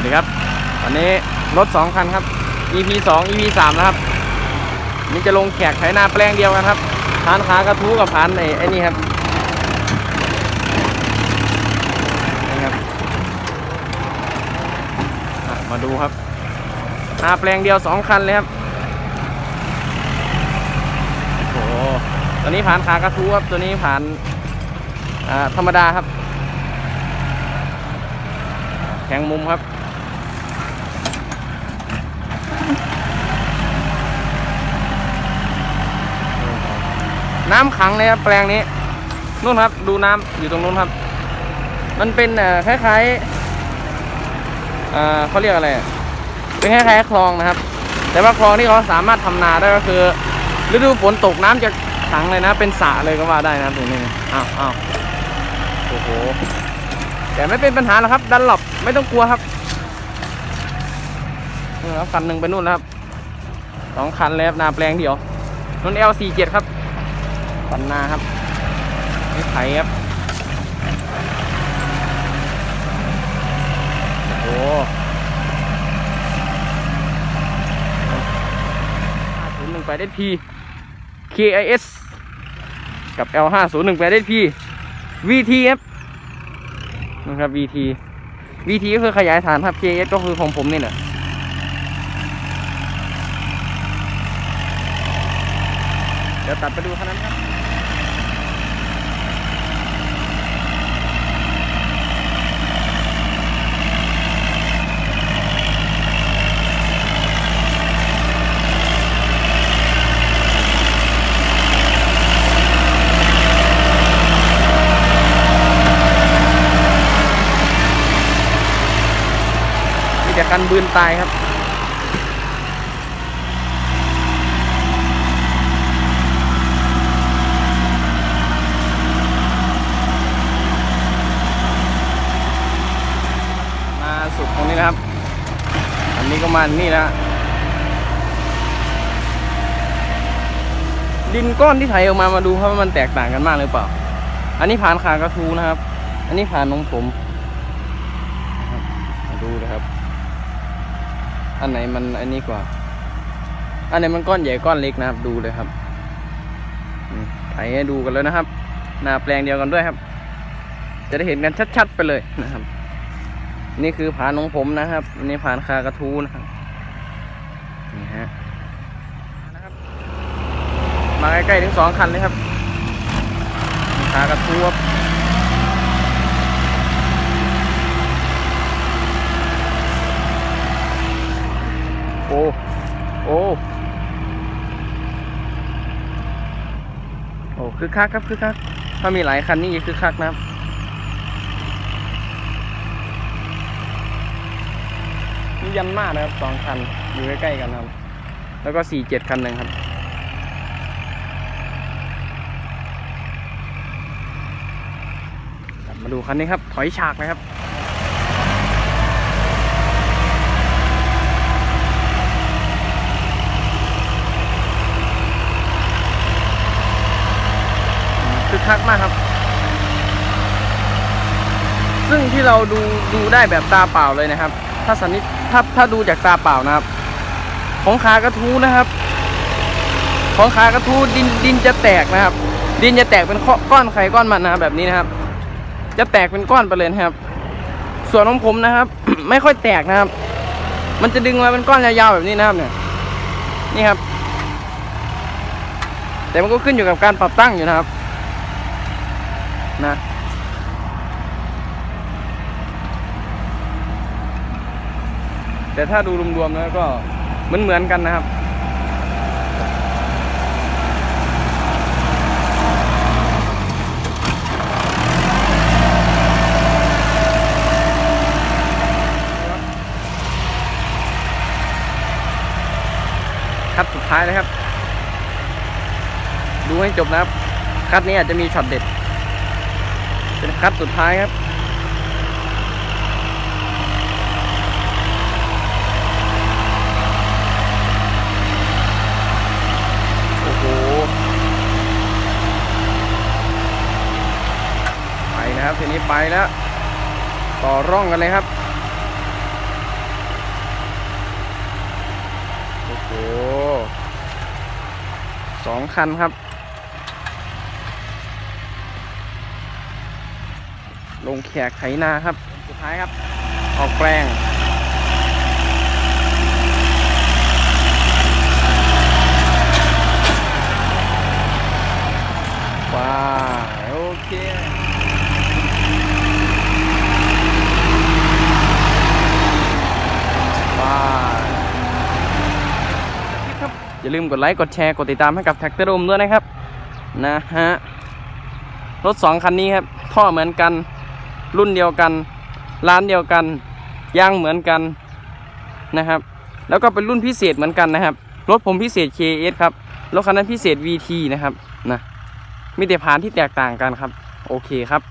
วัสดีครับวันนี้รถสองคันครับ EP สอง EP สามนะครับนี่จะลงแขกไถนาแปลงเดียวกันครับพานขากระทู้กับพานไอ้ไอ้นี่ครับนี่ครับมาดูครับนาแปลงเดียวสองคันเลยครับโอ้โหตัวนี้ผ่านขากระทู้ครับตัวนี้ผ่านธรรมดาครับแข็งมุมครับ น้ำขังเลยครับแปลงนี้นู่นครับ ดูน้ำอยู่ตรงนู้นครับ มันเป็นคล้ายๆเขาเรียกอะไร เป็นคล้ายๆคลองนะครับ แต่ว่าคลองที่เขาสามารถทำนาได้ก็คือ ฤดูฝนตกน้ำจะขังเลยนะ เป็นสระเลยก็ว่าได้นะตรงนี้อ้าวอ้าวโอ้โหแต่ไม่เป็นปัญหาหรอกครับ ดันหลบไม่ต้องกลัวครับนี่ครับคันหนึ่งไปนู่นแล้วครับสองคันเลยครับนาแปลงเดียวนุ่น L47 ครับ ปันนาครับนี่ไถครับ โอ้โห501ไปได้พี KIS กับ L501 ไปได้พี VT ครับนะครับ VT VT ก็คือขยายฐานครับ KS ก็คือของผมนี่แหละเดี๋ยวตัดไปดูคันนั้นครับ กันบืนตายครับ มาสุดตรงนี้นะครับ อันนี้ก็มานี่แล้วดินก้อนที่ไถออกมามาดูครับว่ามันแตกต่างกันมากหรือเปล่า อันนี้ผ่านขากระทูนะครับ อันนี้ผ่านนงผมมาดูนะครับ อันไหนมันอันนี้กว่า อันไหนมันก้อนใหญ่ก้อนเล็กนะครับ ดูเลยครับอืมไถให้ดูกันแล้วนะครับ หน้าแปลงเดียวกันด้วยครับ จะได้เห็นกันชัดๆไปเลยนะครับ นี่คือผานของผมนะครับนนี้ผานคากระทูนะครับนี่ฮะนะครับ มาใกล้ๆถึงสองคันเลยครับคากระทูครับ โอ้โอ้โอ้คือคักครับคือคักถ้ามีหลายคันนี่คือคักนะครับนี่ยันมากนะครับสองคันอยู่ใกล้ๆกันครับ แล้วก็สี่เจ็ดคันหนึ่งครับมาดูคันนี้ครับ ถอยฉากเลยครับ คักมากครับ ซึ่งที่เราดูดูได้แบบตาเปล่าเลยนะครับ ถ้าสันนิษถ้าถ้าดูจากตาเปล่านะครับ ของขากระทูนะครับ ของขากระทูดินดินจะแตกนะครับ ดินจะแตกเป็นก้อนไข่ก้อนมันนะแบบนี้นะครับ จะแตกเป็นก้อนไปเลยนะครับ ส่วนของผมนะครับ ไม่ค่อยแตกนะครับ มันจะดึงมาเป็นก้อนยาวๆแบบนี้นะครับเนี่ย นี่ครับแต่มันก็ขึ้นอยู่กับการปรับตั้งอยู่นะครับ นะแต่ถ้าดูรวมๆแล้วก็เหมือนเหมือนๆกันนะครับ คัดสุดท้ายเลยครับ ดูให้จบนะครับ คัดนี้อาจจะมีช็อตเด็ด เป็นคัดสุดท้ายครับโอ้โหไปนะครับทีนี้ไปแล้ว ต่อร่องกันเลยครับโอ้โหสองคันครับ ลงแขกไถนาครับ สุดท้ายครับ ออกแปลงว้าโอเคว้าครับอย่าลืมกดไลค์ กดแชร์ กดติดตามให้กับแท็กเตอร์ดมด้วยนะครับ นะฮะ รถสองคันนี้ครับ ท่อเหมือนกัน รุ่นเดียวกัน ร้านเดียวกันยางเหมือนกันนะครับ แล้วก็เป็นรุ่นพิเศษเหมือนกันนะครับ รถผมพิเศษ KS ครับ รถคันนั้นพิเศษ VT นะครับนะมีแต่พานที่แตกต่างกันครับ โอเคครับ